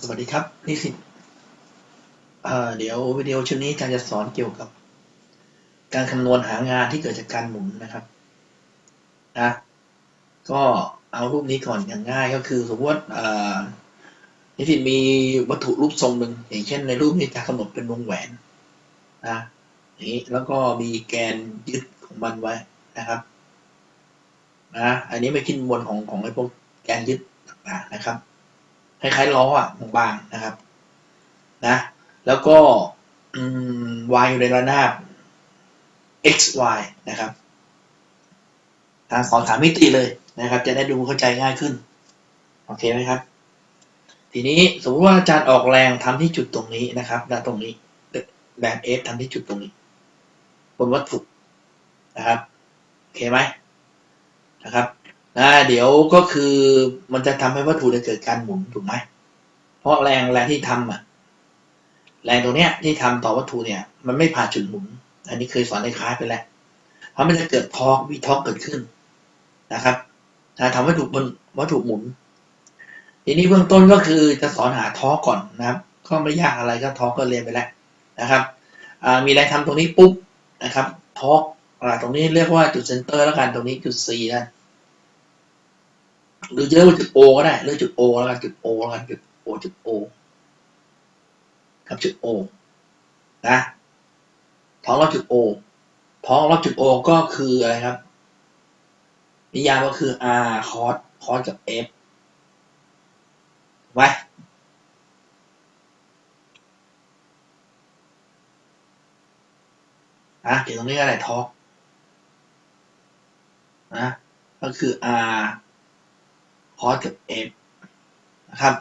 สวัสดีครับนี่สิเอ่อเดี๋ยววิดีโอชุดนี้อาจารย์จะสอนเกี่ยวกับ การคำนวณหางานที่เกิดจากการหมุนนะครับนะก็เอารูปนี้ก่อนอย่างง่ายก็คือสมมติานิสิตมีวัตถุรูปทรงหนึ่งอย่างเช่น ในรูปนี้จะกำหนดเป็นวงแหวนนะอย่างนี้แล้วก็มีแกนยึดของมันไว้นะครับนะอันนี้ไม่ขึ้นบนของของไอ้พวกแกนยึดต่างๆนะครับ คล้ายๆล้ออะบางๆนะครับ นะ แล้วก็อืม y อยู่ในระนาบ x y นะครับทางสอนสามมิติเลยนะครับ จะได้ดูเข้าใจง่ายขึ้น โอเคไหมครับ ทีนี้สมมติว่าอาจารย์ออกแรงทำที่จุดตรงนี้นะครับณตรงนี้แรง F ทำที่จุดตรงนี้ บนวัตถุนะครับ โอเคไหมนะครับ นะเดี๋ยวก็คือมันจะทำให้วัตถุเนี่ยเกิดการหมุนถูกไหมเพราะแรงแรงที่ทำอะ แรงตรงเนี้ยที่ทำต่อวัตถุเนี่ย มันไม่ผ่านจุดหมุน อันนี้เคยสอนในคลาสไปแล้วเพราะมันจะเกิดทอกวีทอกเกิดขึ้นนะครับนะทำวัตถุบนวัตถุหมุนทีนี้เบื้องต้นก็คือจะสอนหาทอกก่อนนะครับ ก็ไม่ยากอะไรก็ทอกก็เรียนไปแล้วนะครับมีแรงทำตรงนี้ปุ๊บนะครับทอกตรงนี้เรียกว่าจุดเซนเตอร์แล้วกันตรงนี้จุด C นะ หรือเยอะกว่าจุดโอก็ได้เลือกจุดโอแล้วกันจุดโอแล้วกันจุดโอจุดโอกับจุดโอนะท้องรอบจุดโอท้องรอบจุดโอก็คืออะไรครับ นิยามก็คือ r คอสคอสกับ f ไว้นะเขียนตรงนี้ก็ได้ทอกนะก็คือ r คอสกับ f นะครับ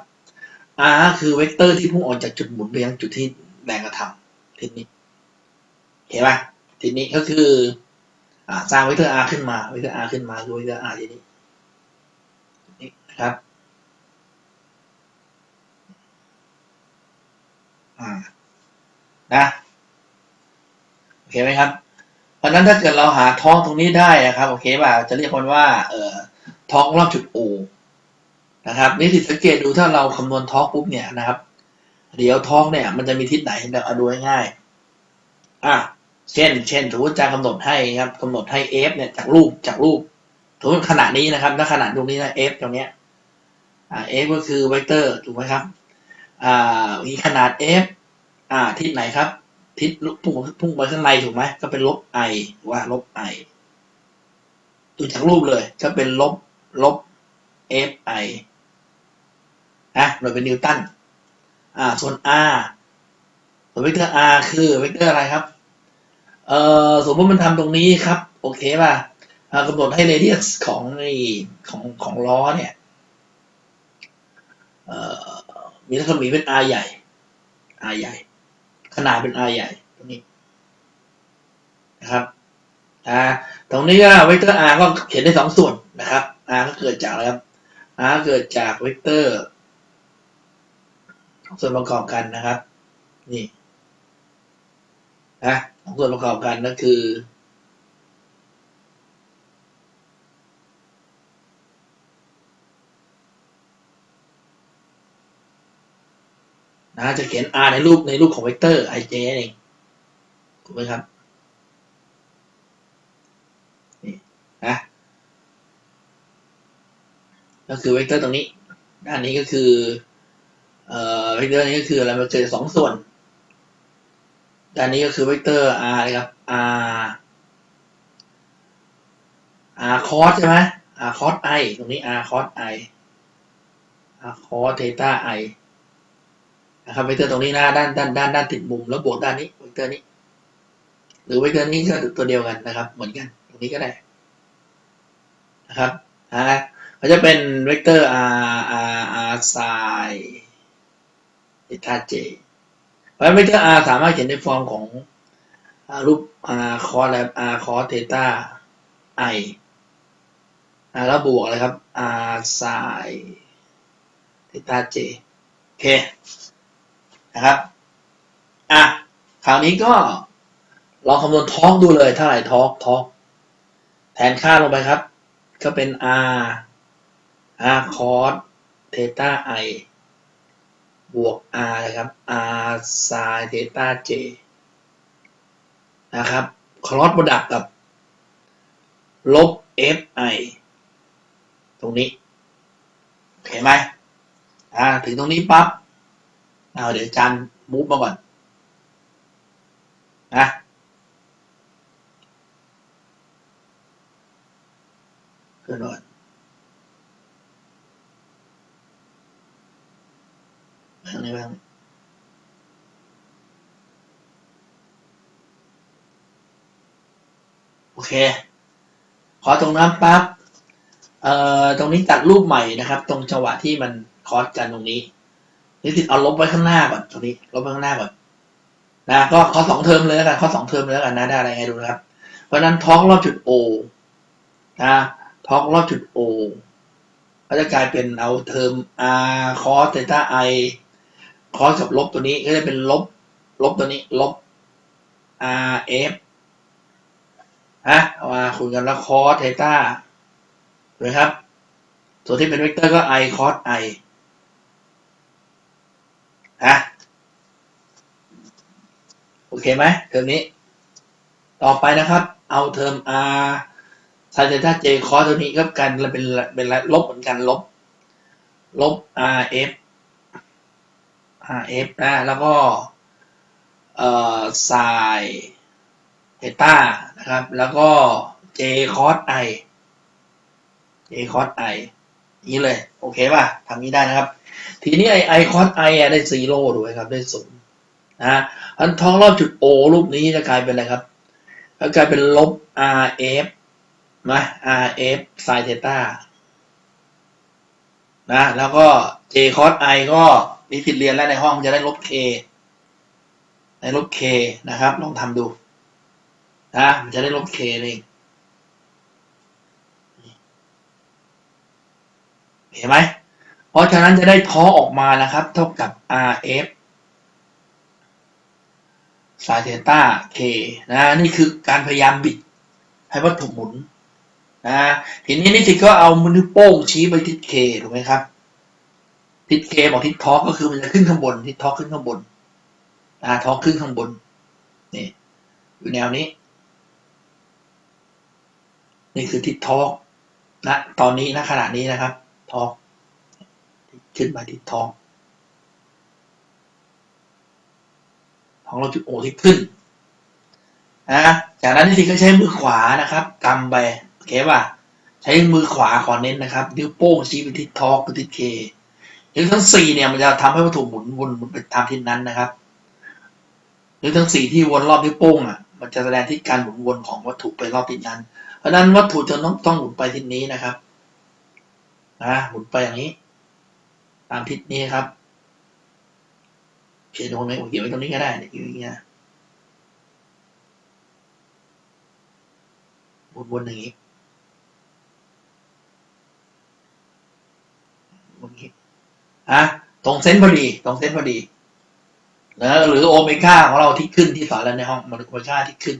r คือเวกเตอร์ที่พุ่งออกจากจุดหมุนไปยังจุดที่แรงกระทำทีนี้ เห็นปะทีนี้ก็คืออสร้างเวกเตอร์ r ขึ้นมาเวกเตอร์ r ขึ้นมาคือเวกเตอร์ r ทีนี้นี่นะครับอ่านะโอเคไหมครับ เพราะนั้นถ้าเกิดเราหาท้องตรงนี้ได้นะครับ โอเคป่ะจะเรียกมันว่า เอ่อท้องรอบจุด O นะครับนี่สิสังเกตดูถ้าเราคำนวณท้องปุ๊บเนี่ยนะครับเดี๋ยวท้องเนี่ยมันจะมีทิศไหนเราเอาดูง่ายอะเช่น เช่นสมมติจารย์กำหนดให้ครับกำหนดให้ f เนี่ยจากรูปจากรูปสมมติขนาดนี้นะครับถ้าขนาดตรงนี้นะ f ตรงเนี้ยอ่า f ก็คือเวกเตอร์ถูกไหมครับอ่ามีขนาด f อ่าทิศไหนครับ ทิศพุ่งพุ่งไปข้างในถูกไหมก็เป็นลบ i ว่าลบ i ดูจากรูปเลยก็เป็นลบลบ f i นะหน่วยเป็นนิวตันอ่าส่วน r ส่วนเวกเตอร์ r คือเวกเตอร์อะไรครับเอ่อสมมติมันทำตรงนี้ครับ โอเคป่ะกำหนดให้ radius ของไอของของล้อเนี่ยเอ่อมีลักษณะเป็น r ใหญ่ r ใหญ่ ขนาดเป็น r ใหญ่ตรงนี้นะครับอ่าตรงนี้ก็เวกเตอร์ r ก็เขียนได้สองส่วนนะครับ r ก็เกิดจากอะไรครับ r เกิดจากเวกเตอร์ ส่วนประกอบกันนะครับ นี่นะของส่วนประกอบกันก็คือ นะจะเขียน r ในรูปในรูปของเวกเตอร์ ij เองถูกไหมครับนี่นะก็คือเวกเตอร์ตรงนี้ ด้านนี้ก็คือ เอ่อเวกเตอร์นี้ก็คืออะไรมันเกิดสองส่วนด้านนี้ก็คือเวกเตอร์ r นะครับ r r cos ใช่ไหม r cos i ตรงนี้ r cos i r cos theta i นะครับเวกเตอร์ตรงนี้หน้าด้านด้านด้านด้านติดมุมแล้วบวกด้านนี้เวกเตอร์นี้ หรือเวกเตอร์นี้ก็ตัวเดียวกันนะครับ เหมือนกัน ตรงนี้ก็ได้นะครับอ่าก็จะเป็นเวกเตอร์ r r r sin theta j เพราะเวกเตอร์ r สามารถเขียนในฟอร์มของรูป r cos และ r cos theta i แล้วบวกอะไรครับ r sin theta j โอเค นะครับ อะ คราวนี้ก็ลองคำนวณท้องดูเลยเท่าไหร่ท้องท้องแทนค่าลงไปครับ ก็เป็น r r cos theta i บวก r นะครับ r sin เทต้า j นะครับคลอสโปรดักกับ ลบ fi ตรงนี้ เห็นไหมอ่า ถึงตรงนี้ปั๊บเอาเดี๋ยวจารย์มูฟมาก่อน นะขึ้นก่อน ทางนี้บ้างโอเค ขอตรงนั้นปั๊บเอ่อตรงนี้ตัดรูปใหม่นะครับ ตรงจังหวะที่มันคอสกันตรงนี้นิสิตเอาลบไว้ข้างหน้าก่อนตรงนี้ลบไว้ข้างหน้าก่อนนะก็ข้อสองเทอมเลยแล้วกันข้อสองเทอมเลยแล้วกันนะได้อะไรไงดูนะครับ เพราะฉะนั้นท้องรอบจุด O นะท้องรอบจุด O ก็จะกลายเป็นเอาเทอม r cos theta i cos กับลบตัวนี้ก็จะเป็นลบ ลบตัวนี้ ลบ r f ฮะเอามาคูณกันแล้ว cos theta ถูกครับ ส่วนที่เป็นเวกเตอร์ก็ i cos i ฮะโอเคไหมเทอมนี้ ต่อไปนะครับ เอาเทอม r sin theta j cos ตัวนี้ก็กันเป็นเป็นลบเหมือนกันลบ ลบ r f r f นะ แล้วก็เอ่อ sin theta นะครับ แล้วก็ j cos i j cos i นี้เลย โอเคป่ะทำนี้ได้นะครับ ทีนี้ไอไอคอนไอได้ซีโร่ด้วยครับ ได้ศูนย์นะอันท้องรอบจุด O รูปนี้จะกลายเป็นอะไรครับก็กลายเป็นลบ RF นะ RF sin theta นะ แล้วก็ J cos I ก็ นิสิตเรียนแล้วในห้องจะได้ลบ K ได้ลบ K นะครับ ลองทำดูนะมันจะได้ลบ K เองเห็นไหมเพราะฉะนั้นจะได้ท้อออกมานะครับ เท่ากับ RF สายเทต้า K นะนี่คือการพยายามบิดให้วัตถุหมุนนะทีนี้นิสิตก็เอามือโป้งชี้ไปทิศ K ถูกไหมครับ ทิศ K บอกทิศทอร์กก็คือมันจะขึ้นข้างบน ทิศทอร์กขึ้นข้างบนนะทอร์กขึ้นข้างบนนี่อยู่แนวนี้ นี่คือทิศทอร์กนะตอนนี้ณขณะนี้นะครับทอร์กขึ้นมาที่ท้องท้องเราจุดโอที่ขึ้นนะจากนั้นทีก็ใช้มือขวานะครับกำไปโอเคป่ะใช้มือขวาขอเน้นนะครับ นิ้วโป้งชี้ไปที่ท้องไปที่เค นิ้วทั้งสี่เนี่ยมันจะทำให้วัตถุหมุนวนไปตามทิศนั้นนะครับนิ้วทั้งสี่ที่วนรอบนิ้วโป้งอะ มันจะแสดงที่การหมุนวนของวัตถุไปรอบทิศนั้น เพราะนั้นวัตถุจะต้องต้องหมุนไปทิศนี้นะครับนะหมุนไปอย่างนี้ ตามทิศนี้ครับเขียนตรงนี้เขียนไว้ตรงนี้ก็ได้เนี่ยอยู่อย่างเงี้ยวนๆอย่างนี้วนนี้ อะตรงเส้นพอดี ตรงเส้นพอดีนะหรือโอเมก้าของเราที่ขึ้นที่สอนแล้วในห้องโอเมก้าที่ขึ้น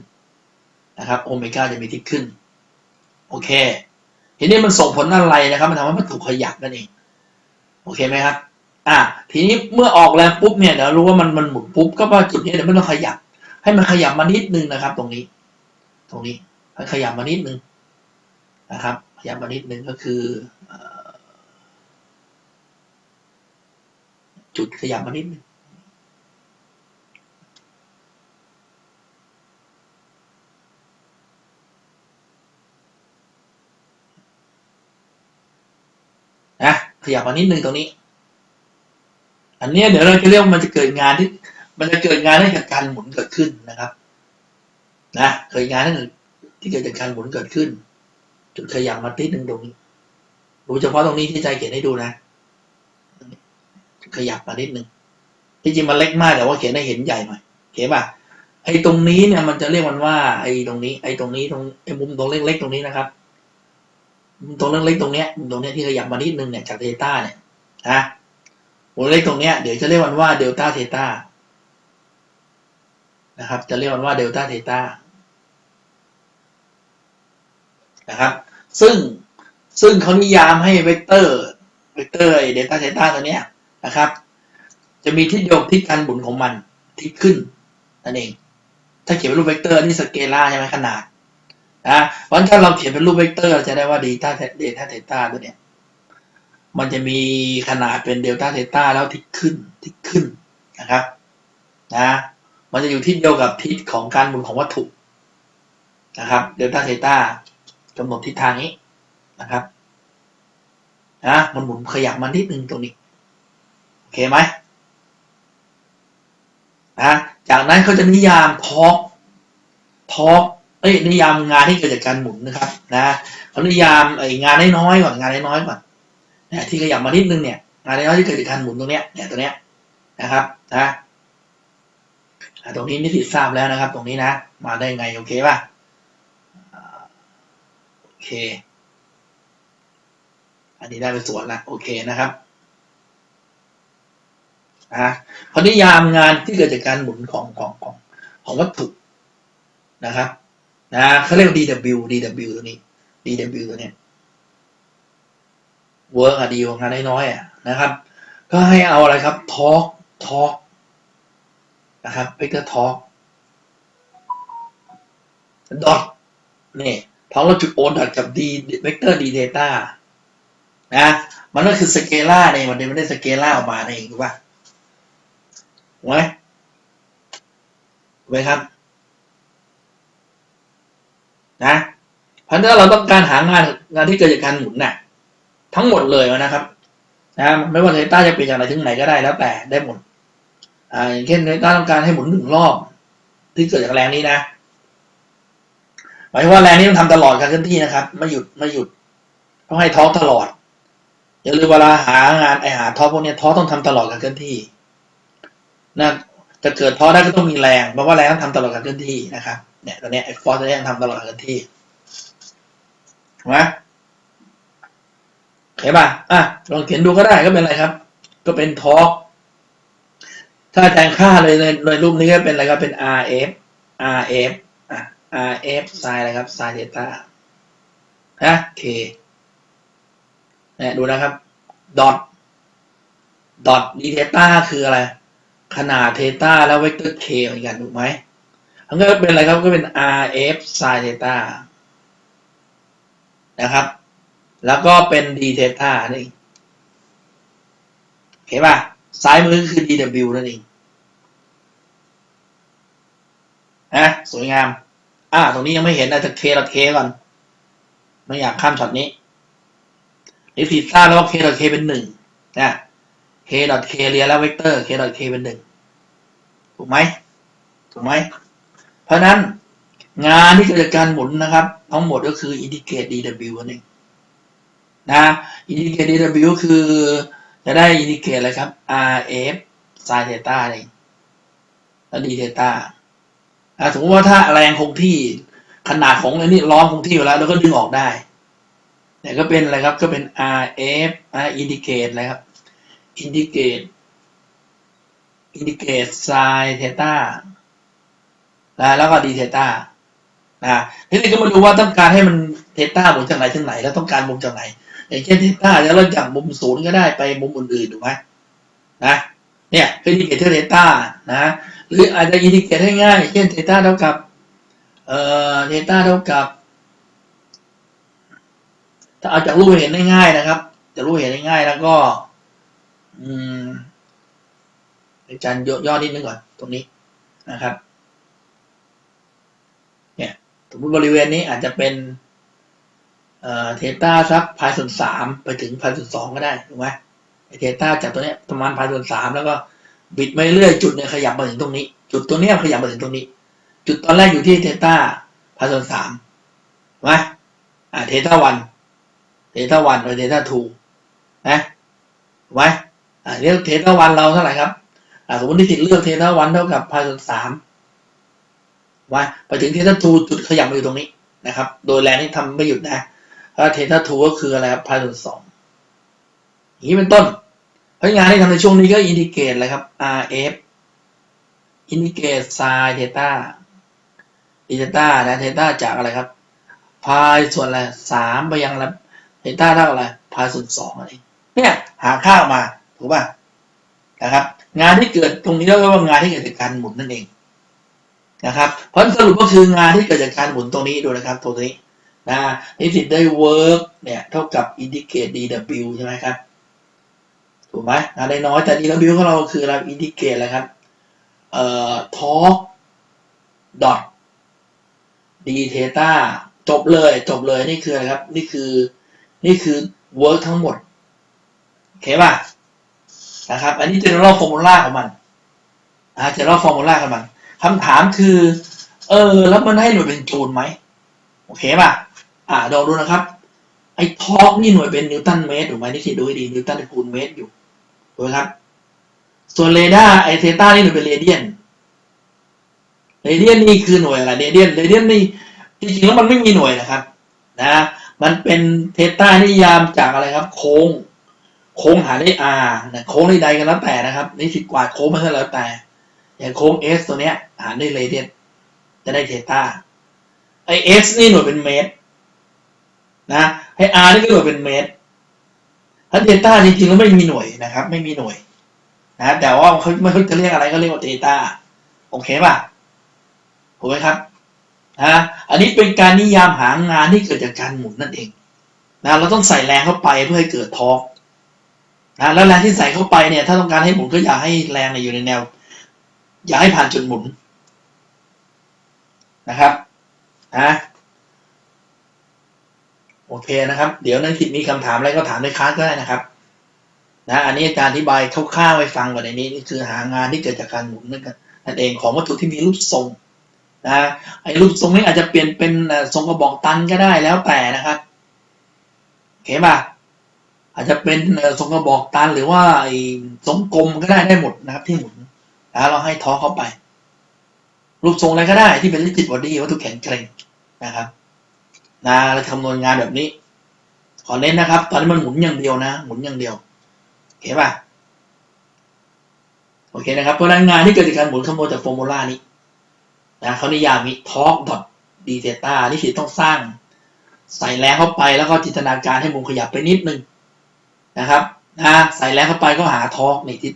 นะครับโอเมก้าจะมีที่ขึ้น โอเค ทีนี้มันส่งผลอะไรนะครับ มันทำให้มันถูกขยับนั่นเอง โอเคไหมครับ อะทีนี้เมื่อออกแรงปุ๊บเนี่ยเดี๋ยวรู้ว่ามันมันหมุนปุ๊บก็ว่าจุดนี้เดี๋ยวมันต้องขยับ ให้มันขยับมานิดนึงนะครับ ตรงนี้ ตรงนี้ให้ขยับมานิดนึงนะครับ ขยับมานิดนึงก็คือ จุดขยับมานิดนึงนะขยับมานิดนึงตรงนี้ อันนี้เดี๋ยวเราจะเรียกว่ามันจะเกิดงานที่ มันจะเกิดงานให้กับการหมุนเกิดขึ้นนะครับ นะเกิดงานที่เกิดจากการหมุนเกิดขึ้น จุดขยับมานิดนึงตรงนี้ดูเฉพาะตรงนี้ที่ใจเขียนให้ดูนะ ขยับมานิดนึงที่จริงมันเล็กมากแต่ว่าเขียนให้เห็นใหญ่หน่อยเขียนป่ะไอ้ตรงนี้เนี่ยมันจะเรียกมันว่า ไอ้ตรงนี้ ไอ้ตรงนี้ตรงไอ้มุมตรงเล็กๆตรงนี้นะครับตรงเล็กๆตรงเนี้ยตรงเนี้ยที่ขยับมานิดนึงเนี่ยจากเทต้าเนี่ยนะวงเล็กตรงเนี้ยเดี๋ยวจะเรียกมันว่าเดลต้าเทต้านะครับ จะเรียกมันว่าเดลต้าเทต้านะครับ ซึ่งซึ่งเขานิยามให้เวกเตอร์เวกเตอร์เดลต้าเทต้าตัวเนี้ย นะครับ จะมีทิศเดียกทิศการหมุนของมันทิศขึ้นนั่นเอง ถ้าเขียนเป็นรูปเวกเตอร์นี่สเกลาใช่ไหมขนาดนะเพราะฉะนั้นถ้าเราเขียนเป็นรูปเวกเตอร์เราจะได้ว่าดีต้าเดต้าเทต้าตัวเนี้ยมันจะมีขนาดเป็นเดลต้าเทต้าแล้วทิศขึ้นทิศขึ้นนะครับนะมันจะอยู่ทิศเดียวกับทิศของการหมุนของวัตถุนะครับเดลต้าเทต้ากำหนดทิศทางนี้นะครับนะมันหมุนขยับมานิดนึงตรงนี้ โอเคไหมนะจากนั้นเขาจะนิยามทอร์กทอร์กเอ้ยนิยามงานที่เกิดจากการหมุนนะครับนะเขานิยามไอ้งานน้อยๆก่อนงานน้อยๆก่อนเนี่ยที่ขยับมานิดนึงเนี่ยงานน้อยที่เกิดจากการหมุนตรงเนี้ยเนี่ยตัวเนี้ยนะครับนะตรงนี้นิสิตทราบแล้วนะครับ ตรงนี้นะ มาได้ไงโอเคป่ะโอเค อันนี้ได้ไปส่วนละโอเคนะครับ นะเขานิยามงานที่เกิดจากการหมุนของของของของวัตถุนะครับนะเขาเรียกว่า DW DW ตัวนี้ DW ตัวนี้ work อะดีของงานน้อยๆอะนะครับ ก็ให้เอาอะไรครับ talk talk นะครับ vector talk dot นี่ท้องเราจุด o dot กับ d vector d data นะ มันก็คือสเกล่าเนี่ยมันไม่ได้สเกล่าออกมาเองถูกป่ะ ไหมไหมครับ นะเพราะฉะนั้นเราต้องการหางานงานที่เกิดจากการหมุนน่ะ ทั้งหมดเลยนะครับ นะไม่ว่าเทต้าจะเปลี่ยนจากไหนถึงไหนก็ได้แล้วแต่ได้หมด อ่า อย่างเช่นเทต้าต้องการให้หมุนหนึ่งรอบที่เกิดจากแรงนี้นะหมายว่าแรงนี้ต้องทำตลอดการเคลื่อนที่นะครับ ไม่หยุดไม่หยุดต้องให้ท้อตลอดอย่าลืมเวลาหางานไอหาท้อพวกเนี้ยท้อต้องทำตลอดการเคลื่อนที่ นะจะเกิดท้อได้ก็ต้องมีแรงเพราะว่าแรงต้องทำตลอดการเคลื่อนที่นะครับเนี่ยตอนนี้ไอ้ฟอร์สตัวนี้ยังทำตลอดการเคลื่อนที่ถูกไหมเห็นป่ะอะลองเขียนดูก็ได้ก็เป็นอะไรครับ ก็เป็นทอร์กถ้าแทนค่าเลยในในรูปนี้ก็เป็นอะไรครับเป็น RF RF อะ RF ไซน์อะไรครับไซน์เทต้านะเคเนี่ยดูนะครับดอทดอทดีเทต้าคืออะไร ขนาดเทต้าแล้วเวกเตอร์เคเหมือนกันถูกไหมมันก็เป็นอะไรครับก็เป็น RF ไซน์เทต้านะครับ แล้วก็เป็น d เทต้านี่โอเคป่ะซ้ายมือคือ dw นั่นเองนะสวยงาม อ่า ตรงนี้ยังไม่เห็นนะจะ k ดอท k ก่อน ไม่อยากข้ามช็อตนี้นี่ผิดทราแล้วว่า k ดอท k เป็นหนึ่งนะ k ดอท k เรียแล้วเวกเตอร์ k ดอท k เป็นหนึ่งถูกไหมถูกไหมเพราะนั้นงานที่เกิดจากการหมุนนะครับ ทั้งหมดก็คือ indicate dw นั่นเองนะ indicate dw คือจะได้ indicate อะไรครับ rf sin theta เองแล้ว d theta สมมติว่าถ้าแรงคงที่ขนาดของไอ้นี่ล้อมคงที่อยู่แล้ว แล้วก็ดึงออกได้เนี่ยก็เป็นอะไรครับก็เป็น rf อ่า indicate อะไรครับ indicate indicate sin theta นะแล้วก็ d theta นะทีนี้ก็มาดูว่าต้องการให้มันเทต้าหมุนจากไหนถึงไหน แล้วต้องการมุมจากไหน อย่างเช่นเทต้าจะเริ่มจากมุมศูนย์ก็ได้ไปมุมอื่นๆถูกไหมนะเนี่ยคืออินดิเคเตอร์เทต้านะหรืออาจจะอินดิเคตให้ง่ายเช่นเทต้าเท่ากับเอ่อเทต้าเท่ากับ ถ้าเอาจากรูปเห็นได้ง่ายนะครับจากรูปเห็นได้ง่ายแล้วก็ อืมอาจารย์ย่อนิดนึงก่อนตรงนี้นะครับ เนี่ยสมมติบริเวณนี้อาจจะเป็นเออเทต้าสักพายส่วนสามไปถึงพายส่วนสองก็ได้ถูกไหมไอเทต้าจากตัวเนี้ยประมาณพายส่วนสามแล้วก็บิดไปเรื่อยจุดเนี่ยขยับมาถึงตรงนี้ จุดตัวเนี้ยขยับมาถึงตรงนี้ จุดตอนแรกอยู่ที่เทต้าพายส่วนสามถูกไหมอ่าเทต้าวันเทต้าวันหรือเทต้าทูนะถูกไหม เรียกเทต้าวันเราเท่าไหร่ครับสมมติที่ติดเลือกเทต้าวันเท่ากับพายส่วนสามว่าไปถึงเทต้าทูจุดขยับมาอยู่ตรงนี้นะครับ โดยแรงที่ทำไม่หยุดนะถ้าเทต้าทูก็คืออะไรครับพายส่วนสองอย่างนี้เป็นต้นเพราะงานที่ทำในช่วงนี้ก็อินดิเกตอะไรครับ RF อินดิเกต sin theta d theta นะ theta จากอะไรครับพายส่วนอะไรสามไปยังอะไร theta เท่าอะไรพายส่วนสองอะไรเนี่ยหาค่าออกมา ถูกป่ะนะครับ งานที่เกิดตรงนี้เรียกว่างานที่เกิดจากการหมุนนั่นเองนะครับ เพราะสรุปก็คืองานที่เกิดจากการหมุนตรงนี้ดูนะครับ ตรงนี้นะนิสิตได้ work เนี่ยเท่ากับ indicate dw ใช่ไหมครับถูกไหมงานได้น้อยแต่ dw ของเราคือเรา indicate อะไรครับเอ่อ talk dot d theta จบเลยจบเลยนี่คืออะไรครับ นี่คือนี่คือ work ทั้งหมดโอเคป่ะ นะครับ อันนี้ general formula ของมันอ่า general formula ของมันคำถามคือ เออ แล้วมันให้หน่วยเป็นจูลไหมโอเคป่ะ อ่าลองดูนะครับ ไอ้ทอร์กนี่หน่วยเป็นนิวตันเมตรถูกไหมนี่คิดดูให้ดีนิวตันคูณเมตรอยู่ถูกไหมครับ ส่วนเรดาร์ไอเทต้านี่หน่วยเป็นเรเดียนเรเดียนนี่คือหน่วยอะไรเรเดียนเรเดียนนี่จริงๆแล้วมันไม่มีหน่วยนะครับ นะ มันเป็นเทต้านิยามจากอะไรครับ โค้ง โค้งหาได้ r นะโค้งใดๆกันแล้วแต่นะครับนี่สิกว่าโค้งมันก็แล้วแต่อย่างโค้ง s ตัวเนี้ย หารด้วยเรเดียนจะได้เทต้าไอ s นี่หน่วยเป็นเมตรนะให้ r นี่ก็หน่วยเป็นเมตรถ้าเทต้าจริงๆแล้วไม่มีหน่วยนะครับ ไม่มีหน่วยนะแต่ว่าเขาไม่เขาจะเรียกอะไรก็เรียกว่าเทต้าโอเคป่ะถูกไหมครับนะอันนี้เป็นการนิยามหางานที่เกิดจากการหมุนนั่นเองนะเราต้องใส่แรงเข้าไปเพื่อให้เกิดทอร์ก นะแล้วแรงที่ใส่เข้าไปเนี่ย ถ้าต้องการให้หมุนก็อย่าให้แรงเนี่ยอยู่ในแนว อย่าให้ผ่านจุดหมุนนะครับนะโอเคนะครับ เดี๋ยวนักทิดมีคำถามอะไรก็ถามในคลาสก็ได้นะครับ นะอันนี้อาจารย์อธิบายคร่าวๆให้ฟังก่อนในนี้นี่คือหางานที่เกิดจากการหมุนนั่นนั่นเองของวัตถุที่มีรูปทรงนะไอ้รูปทรงนี้อาจจะเปลี่ยนเป็นทรงกระบอกตันก็ได้แล้วแต่นะครับโอเคป่ะ อาจจะเป็นทรงกระบอกตันหรือว่าทรงกลมก็ได้ได้หมดนะครับ ที่หมุนนะเราให้ท้อเข้าไป รูปทรงอะไรก็ได้ที่เป็นลิจิตบอดี้วัตถุแข็งแกร่งนะครับนะเราคำนวณงานแบบนี้ ขอเน้นนะครับ ตอนนี้มันหมุนอย่างเดียวนะ หมุนอย่างเดียวโอเคป่ะโอเคนะครับเพราะนั้นงานที่เกิดจากการหมุนคำนวณจากฟอร์มูลานี้นะเขานิยามมี torque dot d theta นี่คือต้องสร้าง ใส่แรงเข้าไปแล้วก็จินตนาการให้มุมขยับไปนิดนึง นะครับนะใส่แรงเข้าไปก็หาทอร์กในทิศ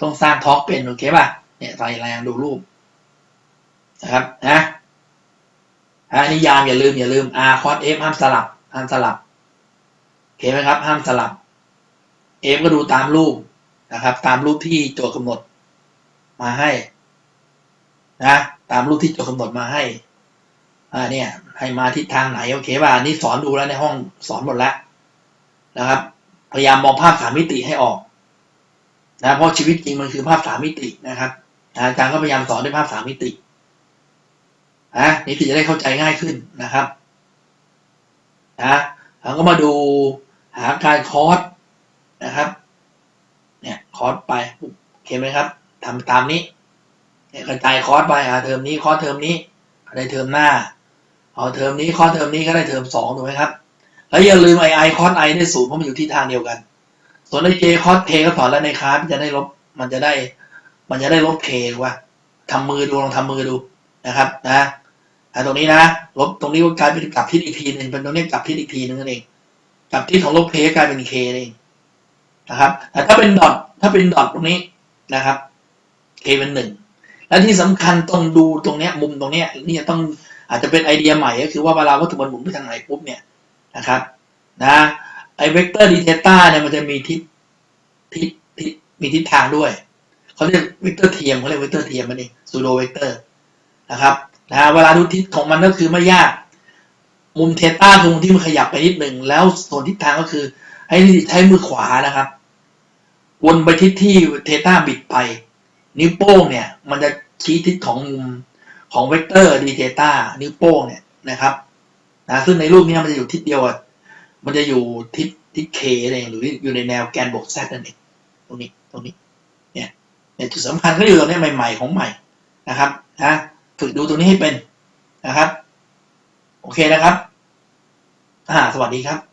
ต้องสร้างทอร์กเป็นโอเคป่ะเนี่ยใส่แรงดูรูปนะครับนะอ่านิยามอย่าลืมอย่าลืม r cos f ห้ามสลับห้ามสลับโอเคไหมครับ ห้ามสลับ f ก็ดูตามรูปนะครับ ตามรูปที่โจทย์กำหนดมาให้นะตามรูปที่โจทย์กำหนดมาให้อ่าเนี่ยให้มาทิศทางไหนโอเคป่ะอันนี้สอนดูแล้วในห้องสอนหมดแล้วนะครับ พยายามมองภาพสามมิติให้ออกนะเพราะชีวิตจริงมันคือภาพสามมิตินะครับอาจารย์ก็พยายามสอนด้วยภาพสามมิตินะนี่คือจะได้เข้าใจง่ายขึ้นนะครับนะเราก็มาดูหาการคอร์สนะครับ เนี่ยคอร์สไปโอเคไหมครับทำตามนี้เนี่ยกระจายคอร์สไปอ่าเทอมนี้คอร์สเทอมนี้ได้เทอมหน้าเอาเทอมนี้คอร์สเทอมนี้ก็ได้เทอมสองถูกไหมครับ แล้วอย่าลืมไอไอคอร์สไอได้ศูนย์เพราะมันอยู่ที่ทางเดียวกัน ส่วนไอเจคอร์สเคก็สอนแล้วในคลาสมันจะได้ลบมันจะได้ มันจะได้ลบเคว่าทำมือดูลองทำมือดูนะครับ นะอ่าตรงนี้นะลบตรงนี้ก็กลายเป็นกลับทิศอีกทีหนึ่งเป็นตรงนี้กลับทิศอีกทีหนึ่งนั่นเองกลับทิศของลบเคกลายเป็นเคเองนะครับแต่ถ้าเป็นดอทถ้าเป็นดอทตรงนี้นะครับเคเป็นหนึ่งและที่สำคัญต้องดูตรงเนี้ยมุมตรงเนี้ยนี่จะต้องอาจจะเป็นไอเดียใหม่ก็คือว่าเวลาวัตถุมันหมุนไปทางไหนปุ๊บเนี่ย นะครับนะไอเวกเตอร์ดีเทต้าเนี่ยมันจะมีทิศทิศทิศมีทิศทางด้วยเขาเรียกเวกเตอร์เทียมเขาเรียกเวกเตอร์เทียมมันเองซูโดเวกเตอร์นะครับนะเวลาดูทิศของมันก็คือไม่ยาก มุมเทต้าคือมุมที่มันขยับไปนิดหนึ่งแล้วส่วนทิศทางก็คือ ให้ใช้มือขวานะครับ วนไปทิศที่เทต้าบิดไป นิ้วโป้งเนี่ย มันจะชี้ทิศของมุมของเวกเตอร์ดีเทต้านิ้วโป้งเนี่ยนะครับ นะซึ่งในรูปนี้มันจะอยู่ทิศเดียวอะมันจะอยู่ทิศทิศเคเองหรืออยู่ในแนวแกนบวกแซนั่นเองตรงนี้ตรงนี้เนี่ยเนี่ยจุดสำคัญก็อยู่ตรงนี้ใหม่ ๆ ของใหม่นะครับนะฝึกดูตรงนี้ให้เป็นนะครับ โอเคนะครับอ่าสวัสดีครับ